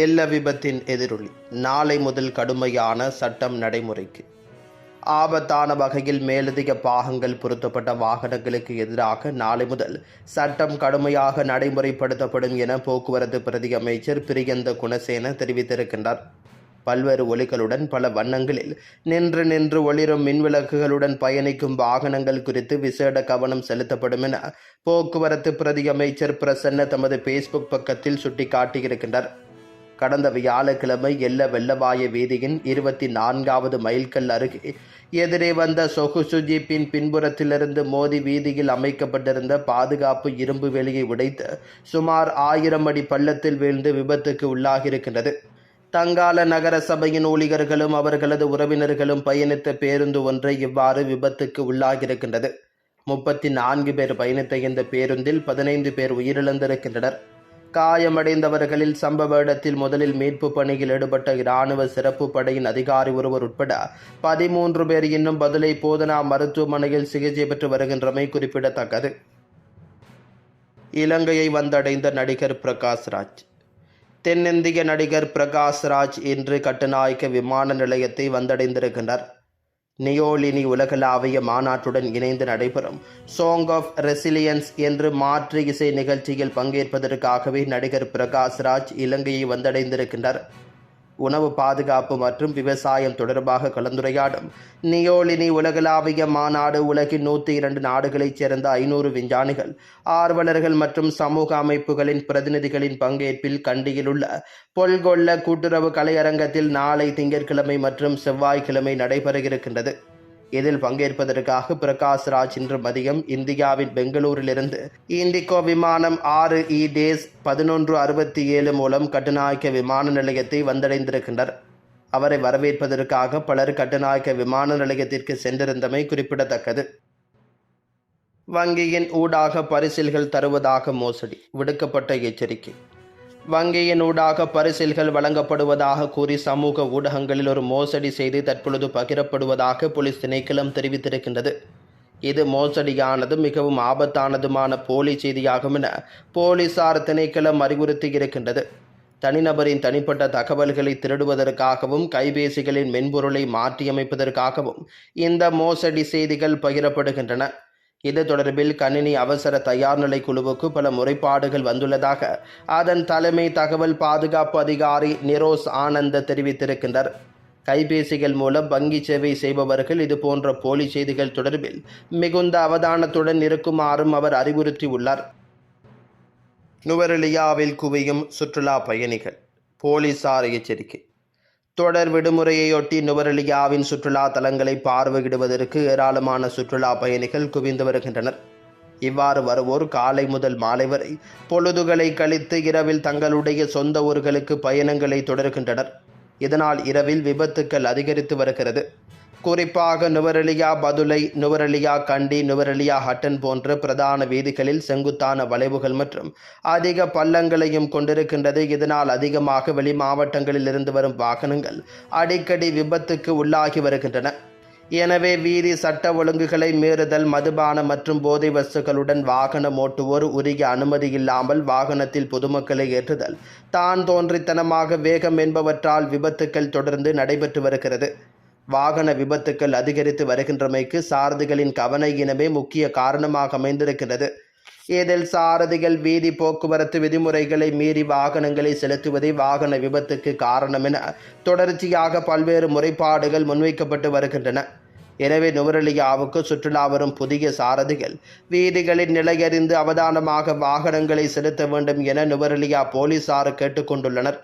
எல்ல விபத்தின் எதிரொலி. நாளை முதல் கடுமையான சட்டம் நடைமுறைக்கு. ஆபத்தான வகையில் மேலதிக பாகங்கள் பொருத்தப்பட்ட வாகனங்களுக்கு எதிராக நாளை முதல் சட்டம் கடுமையாக நடைமுறைப்படுத்தப்படும் என போக்குவரத்து பிரதி அமைச்சர் பிரியந்த குணசேன தெரிவித்திருக்கின்றார். பல்வேறு ஒலிகளுடன் பல வண்ணங்களில் நின்று நின்று ஒளிரும் மின்விளக்குகளுடன் பயணிக்கும் வாகனங்கள் குறித்து விசேட கவனம் செலுத்தப்படும் என போக்குவரத்து பிரதி அமைச்சர் பிரசன்ன தமது பேஸ்புக் பக்கத்தில் சுட்டிக்காட்டியிருக்கின்றார். கடந்த வியாழக்கிழமை எல்ல வெள்ளவாய வீதியின் இருபத்தி நான்காவது மைல்கல் அருகே எதிரே வந்த சொகுசு ஜீப்பின் பின்புறத்திலிருந்து மோதி வீதியில் அமைக்கப்பட்டிருந்த பாதுகாப்பு இரும்பு வேலியை உடைத்து சுமார் ஆயிரம் அடி பள்ளத்தில் வீழ்ந்து விபத்துக்கு உள்ளாகியிருக்கின்றது. தங்கால நகர சபையின் ஊழியர்களும் அவர்களது உறவினர்களும் பயணித்த பேருந்து ஒன்றை இவ்வாறு விபத்துக்கு உள்ளாகியிருக்கின்றது. முப்பத்தி நான்கு பேர் பயணித்த இந்த பேருந்தில் பதினைந்து பேர் உயிரிழந்திருக்கின்றனர். காயமடைந்தவர்களில் சம்பவ இடத்தில் முதலில் மீட்பு பணியில் ஈடுபட்ட இராணுவ சிறப்பு படையின் அதிகாரி ஒருவர் உட்பட பதிமூன்று பேர் இன்னும் பதிலை போதனா மருத்துவமனையில் சிகிச்சை பெற்று வருகின்றமை குறிப்பிடத்தக்கது. இலங்கையை வந்தடைந்த நடிகர் பிரகாஷ் ராஜ். தென்னிந்திய நடிகர் பிரகாஷ் ராஜ் இன்று கட்டுநாயக்க விமான நிலையத்தை வந்தடைந்திருக்கின்றார் நியோலினி உலகளாவிய மாநாட்டுடன் இணைந்து நடைபெறும். சாங் ஆஃப் ரெசிலியன்ஸ் என்று மாற்று இசை நிகழ்ச்சியில் பங்கேற்பதற்காகவே நடிகர் பிரகாஷ் ராஜ் இலங்கையை வந்தடைந்திருக்கின்றார். உணவு பாதுகாப்பு மற்றும் விவசாயம் தொடர்பாக கலந்துரையாடும். நியோலினி உலகளாவிய மாநாடு உலகின் நூற்றி இரண்டு நாடுகளைச் சேர்ந்த ஐநூறு விஞ்ஞானிகள் ஆர்வலர்கள் மற்றும் சமூக அமைப்புகளின் பிரதிநிதிகளின் பங்கேற்பில் கண்டியில் உள்ள பொல்கொள்ள கூட்டுறவு கலையரங்கத்தில் நாளை திங்கட்கிழமை மற்றும் செவ்வாய்க்கிழமை நடைபெற இருக்கின்றது இதில் பங்கேற்பதற்காக பிரகாஷ் ராஜ் இன்று மதியம் இந்தியாவின் பெங்களூரிலிருந்து இண்டிகோ விமானம் ஆறு இ டேஸ் பதினொன்று அறுபத்தி ஏழு மூலம் கட்டுநாயக்க விமான நிலையத்தை வந்தடைந்திருக்கின்றனர். அவரை வரவேற்பதற்காக பலர் கட்டுநாயக்க விமான நிலையத்திற்கு சென்றிருந்தமை குறிப்பிடத்தக்கது. வங்கியின் ஊடாக பரிசில்கள் தருவதாக மோசடி விடுக்கப்பட்ட எச்சரிக்கை. வங்கியின் ஊடாக பரிசில்கள் வழங்கப்படுவதாக கூறி சமூக ஊடகங்களில் ஒரு மோசடி செய்து தற்பொழுது பகிரப்படுவதாக போலீஸ் திணைக்களம் தெரிவித்திருக்கின்றது. இது மோசடியானது மிகவும் ஆபத்தானதுமான போலி செய்தியாகும் என போலீசார் திணைக்களம் அறிவுறுத்தியிருக்கின்றது. தனிநபரின் தனிப்பட்ட தகவல்களை திருடுவதற்காகவும் கைபேசிகளின் மென்பொருளை மாற்றியமைப்பதற்காகவும் இந்த மோசடி செய்திகள் பகிரப்படுகின்றன. இது தொடர்பில் கணினி அவசர தயார்நிலை குழுவுக்கு பல முறைப்பாடுகள் வந்துள்ளதாக அதன் தலைமை தகவல் பாதுகாப்பு அதிகாரி நிரோஸ் ஆனந்த் தெரிவித்திருக்கின்றார். கைபேசிகள் மூலம் வங்கி சேவை செய்பவர்கள் இதுபோன்ற போலி செய்திகள் தொடர்பில் மிகுந்த அவதானத்துடன் இருக்குமாறும் அவர் அறிவுறுத்தியுள்ளார். நுவரெலியாவில் குவியும் சுற்றுலா பயணிகள் போலீசார் எச்சரிக்கை. தொடர் விடுமுறையொட்டி நுவரெலியாவின் சுற்றுலா தலங்களை பார்வையிடுவதற்கு ஏராளமான சுற்றுலா பயணிகள் குவிந்து வருகின்றனர். இவ்வாறு வருவோர் காலை முதல் மாலை வரை பொழுதுகளை கழித்து இரவில் தங்களுடைய சொந்த ஊர்களுக்கு பயணங்களை தொடர்கின்றனர். இதனால் இரவில் விபத்துக்கள் அதிகரித்து வருகிறது. குறிப்பாக நுவரெலியா பதுளை நுவரெலியா கண்டி நுவரெலியா ஹட்டன் போன்ற பிரதான வீதிகளில் செங்குத்தான வளைவுகள் மற்றும் அதிக பள்ளங்களையும் கொண்டிருக்கின்றது. இதனால் அதிகமாக வெளி மாவட்டங்களில் இருந்து வரும் வாகனங்கள் அடிக்கடி விபத்துக்கு உள்ளாகி வருகின்றன. எனவே வீதி சட்ட ஒழுங்குகளை மீறுதல் மதுபான மற்றும் போதை வஸ்துக்களுடன் வாகனம் ஓட்டுவோர் உரிய அனுமதி இல்லாமல் வாகனத்தில் பொதுமக்களை ஏற்றுதல் தான் தோன்றித்தனமாக வேகம் என்பவற்றால் விபத்துக்கள் தொடர்ந்து நடைபெற்று வருகிறது. வாகன விபத்துக்கள் அதிகரித்து வருகின்றமைக்கு சாரதிகளின் கவன இனமே முக்கிய காரணமாக அமைந்திருக்கிறது இதில் சாரதிகள் வீதி போக்குவரத்து விதிமுறைகளை மீறி வாகனங்களை செலுத்துவதே வாகன விபத்துக்கு காரணம் என தொடர்ச்சியாக பல்வேறு முறைப்பாடுகள் முன்வைக்கப்பட்டு வருகின்றன. எனவே நுவரெலியாவுக்கு சுற்றுலா வரும் புதிய சாரதிகள் வீதிகளின் நிலையறிந்து அவதானமாக வாகனங்களை செலுத்த வேண்டும் என நுவரெலியா போலீசார் கேட்டுக்கொண்டுள்ளனர்.